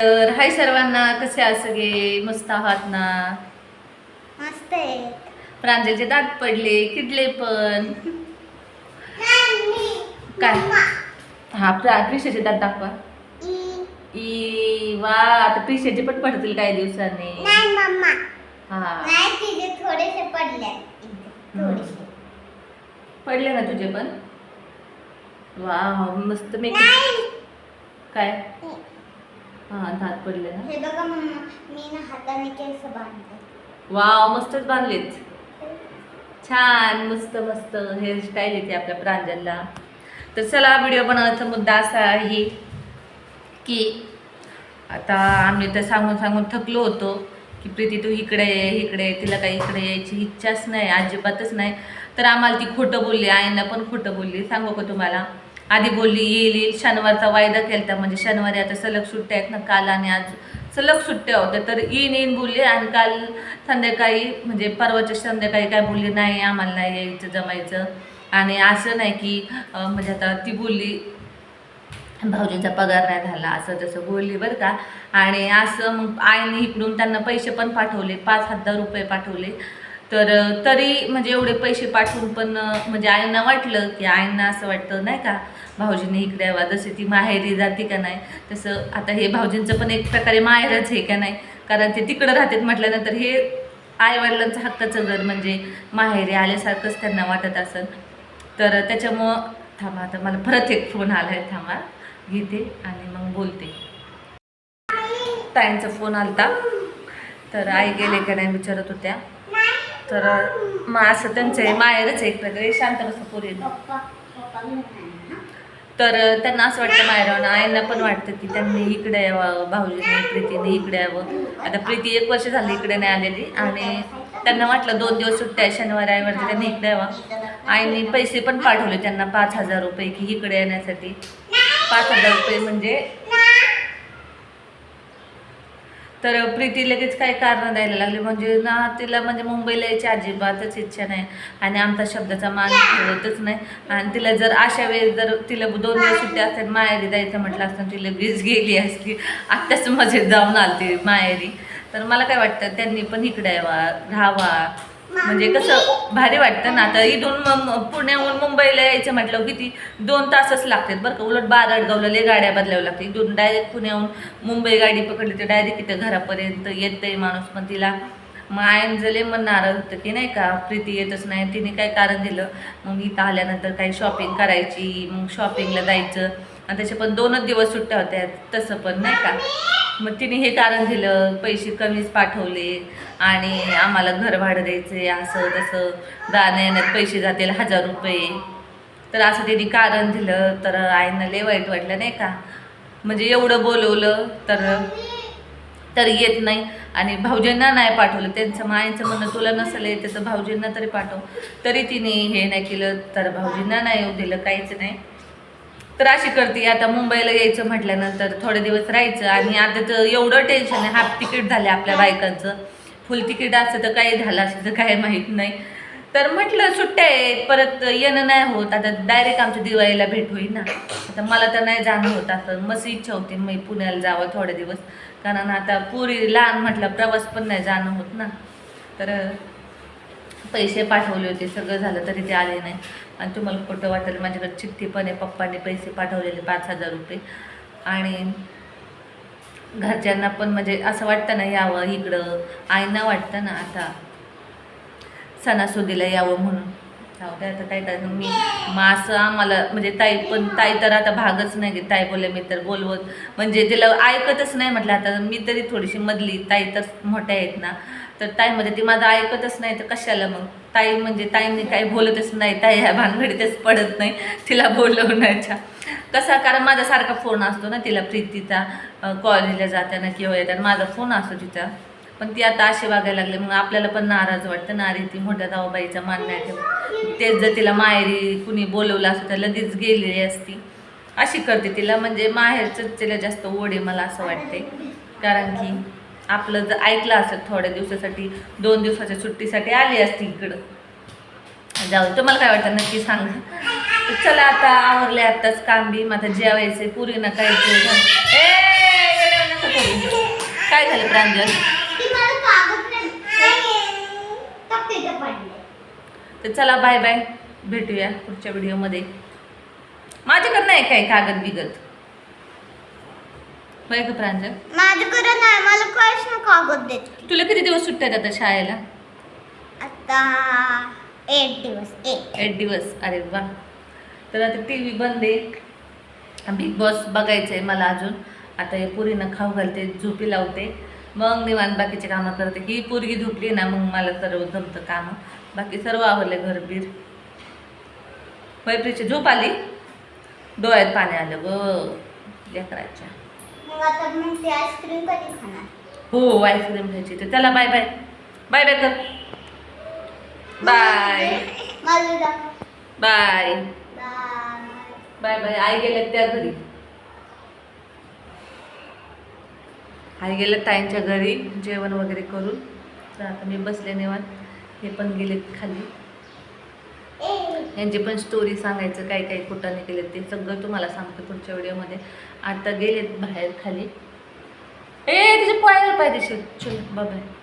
तर हाय सर्वांना कसे आहात सगळे? मस्त आहात ना? मस्त आहे. प्रांजलचे दात पडले किडले पण. काय? हा प्रा प्रिशाचे दात दाखवा. ई. वा आता प्रिशाचे पण पडतील काही दिवसांनी. हा. थोडेसे पडले पडले ना तुझे पण? वा मस्त मेकअप काय? हा दात पडले ना? हे बघा मम्मा मी ना हाताने केस बांधते. वाव मस्तच बांधलेत. छान मस्त मस्त हेअरस्टाईल येते आपल्या प्रांजलला. तर चला व्हिडिओ बनवण्याचा मुद्दा असा आहे की आता आम्ही तर सांगून सांगून थकलो होतो की प्रीती तू इकडे ये इकडे. तिला काही इकडे यायची इच्छाच नाही अजिबातच नाही. तर आम्हाला ती खोटं बोलली आईंना पण खोटं बोलली. सांगू का तुम्हाला? आधी बोलली येईल येईल. शनिवारचा वायदा केलता. म्हणजे शनिवारी आता सलग सुट्ट्या आहेत ना काल आणि आज. सलग सुट्ट्या होत्या तर येईन येईन बोलली. आणि काल संध्याकाळी म्हणजे परवाच्या संध्याकाळी काय बोलली नाही आम्हाला नाही यायचं जमायचं. आणि असं नाही की म्हणजे आता ती बोलली भाऊजींचा पगार नाही झाला असं तसं बोलली बरं का. आणि असं मग आईने इकडून त्यांना पैसे पण पाठवले पाच हजार रुपये पाठवले. तर तरी म्हणजे एवढे पैसे पाठवून पण म्हणजे आईंना वाटलं की आईंना असं वाटतं नाही का? भाऊजीने इकडे यावा जसे ती माहेरी जाते का नाही? तसं आता हे भाऊजींचं पण एक प्रकारे माहेरच आहे का नाही? कारण ते तिकडं राहतात म्हटल्यानंतर हे आईवडिलांचं हक्काचं घर म्हणजे माहेरी आल्यासारखंच त्यांना वाटत असेल. तर त्याच्यामुळं थांबा आता मला परत एक फोन आला आहे थांबा. घेते आणि मग बोलते. ताईंचा फोन आलता. तर आई गेले का नाही विचारत होत्या. तर मग असं त्यांचं आहे माहेरच एक प्रकारे शांत बसा पोरी तर त्यांना असं वाटतं माहेरावं आईंना पण वाटतं की त्यांनी इकडे यावं भाऊजीने प्रीतीने इकडे यावं. आता प्रीती एक वर्ष झाली इकडे नाही आलेली आणि त्यांना वाटलं दोन दिवस सुट्ट्या आहे शनिवारी आईवरती त्यांनी इकडे यावं. आईने पैसे पण पाठवले त्यांना पाच हजार रुपये की इकडे येण्यासाठी. पाच हजार रुपये म्हणजे तर प्रीती लगेच काही कारण द्यायला लागली. म्हणजे ना तिला म्हणजे मुंबईला यायची अजिबातच इच्छा नाही. आणि आमचा शब्दाचा मान ठेवतच नाही. आणि तिला जर अशा वेळेस जर तिला दोन दिवस सुट्टी असतात माहेरी जायचं म्हटलं असतं तिला वीज गेली असती. आत्ताच मजेत जाऊन आलती माहेरी तर मला काय वाटतं त्यांनी पण इकडे यावा राहावा. म्हणजे कसं भारी वाटतं ना. आता इथून पुण्याहून मुंबईला यायचं म्हटलं किती दोन तासच लागतात बरं का. उलट बाराडगावला लय गाड्या बदलाव्या लागतात. इथून डायरेक्ट पुण्याहून मुंबई गाडी पकडली तर डायरेक्ट इथं घरापर्यंत येतंय माणूस. पण तिला मग आयन जले मन नाराज होतं की नाही का प्रीती येतच नाही. तिने काय कारण दिलं? मग इथं आल्यानंतर काही शॉपिंग करायची मग शॉपिंगला जायचं. आणि त्याचे पण दोनच दिवस सुट्ट्या होत्या. तसं पण नाही का? मग तिने हे कारण दिलं पैसे कमीच पाठवले आणि आम्हाला घर भाडं द्यायचे असं तसं. जाण्या येण्यात पैसे जातील हजार रुपये. तर असं तिने कारण दिलं तर आईनं लय वाईट वाटलं नाही का? म्हणजे एवढं बोलवलं तर तर येत नाही. आणि भाऊजींना नाही पाठवलं. त्यांचं मायचं म्हणणं तुला नसेल येते त्याचं भाऊजींना तरी पाठव. तरी तिने हे नाही केलं तर भाऊजींना नाही येऊ दिलं काहीच नाही. तर अशी करते. आता मुंबईला यायचं म्हटल्यानंतर थोडे दिवस राहायचं आणि आता तर एवढं टेन्शन आहे. हाफ तिकीट झाले आपल्या बायकांचं. फुल तिकीट असतं तर काही झालं असतं तर काय माहीत नाही. तर म्हटलं सुट्ट्या आहेत. परत येणं नाही होत. आता डायरेक्ट आमच्या दिवाळीला भेट होईल ना. आता मला तर नाही जाणं होत. असं मस्त इच्छा होती मी पुण्याला जावं थोडे दिवस. कारण आता पुरी लहान म्हटलं प्रवास पण नाही जाणं होत ना. तर पैसे पाठवले होते सगळं झालं तरी ते आले नाही. आणि तुम्हाला खोटं वाटेल माझ्याकडे चिठ्ठी पण आहे पप्पाने पैसे पाठवलेले पाच हजार रुपये. आणि घरच्यांना पण म्हणजे असं वाटतं ना यावं इकडं. आईना वाटतं ना आता सणासुदीला यावं म्हणून. जाऊ दे आता काय करायचं मी मग असं आम्हाला म्हणजे ताई पण ताई तर आता भागच नाही घेत. ताई बोलले मी तर बोलवत म्हणजे तिला ऐकतच नाही म्हटलं. आता मी तरी थोडीशी मधली ताई तर मोठ्या आहेत ना. तर ताईमध्ये ती माझं ऐकतच नाही तर कशाला मग? ताई म्हणजे ताईंनी काही बोलतच नाही ताई ह्या भानगडीतच पडत नाही तिला बोलवण्याच्या. कसा कारण माझ्यासारखा फोन असतो ना तिला प्रीतीचा कॉलेजला जाताना किंवा येताना माझा फोन असतो तिचा. पण ती आता असे वागायला लागले मग आपल्याला पण नाराज वाटतं ना अरे ती मोठ्या दावाबाईचा मान नाही तेच जर तिला माहेरी कुणी बोलवलं असतं तर लगेच गेलेली असती. अशी करते तिला म्हणजे माहेरचंच तिला जास्त ओढे मला असं वाटते कारण की आपलं जर ऐकलं असेल थोड्या दिवसासाठी दोन दिवसाच्या सुट्टीसाठी आली असती इकडं. जाऊ तुम्हाला काय वाटतं? नक्की सांगा. चला आता आवरले आत्ताच काम बी माझं जेवायचं पुरी ना काय काय झालं प्रांजल? तर चला बाय बाय. भेटूया पुढच्या व्हिडिओमध्ये. माझ्याकडनं आहे काय कागद बिगत होय का प्रांजल? माझ्याकडे नाही मला काहीच ना कागद देत. तुला किती दिवस सुट्ट्या आहेत आता शाळेला? आता एक दिवस एक एट दिवस. अरे वा. तर आता टी व्ही बंद आहे. बिग बॉस बघायचं आहे मला अजून. आता हे पुरीनं खाऊ घालते झोपी लावते. मग निवांत बाकीचे कामं करते. ही पोरगी झोपली ना मग मला सर्व जमतं कामं. बाकी सर्व आवडले घरबीर. पैपरीची झोप आली? डोळ्यात पाणी आलं ग. लेकराच्या मग आता मी ती आईस्क्रीम कधी खाणार? हो आईस्क्रीम घ्यायची तर चला बाय बाय. बाय बाय कर. बाय. बाय. बाय. बाय आई गेल्यात त्या घरी. आई गेल्यात ताईंच्या घरी जेवण वगैरे करून. तर आता मी बसले निवांत. हे पण गेलेत खाली. यांची पण स्टोरी सांगायचं काय काय कुठाने केले ते सगळं तुम्हाला सांगते पुढच्या व्हिडिओमध्ये. आता गेलेत बाहेर खाली. ए तिचे पायावर पाहिजे दिसत चल बाय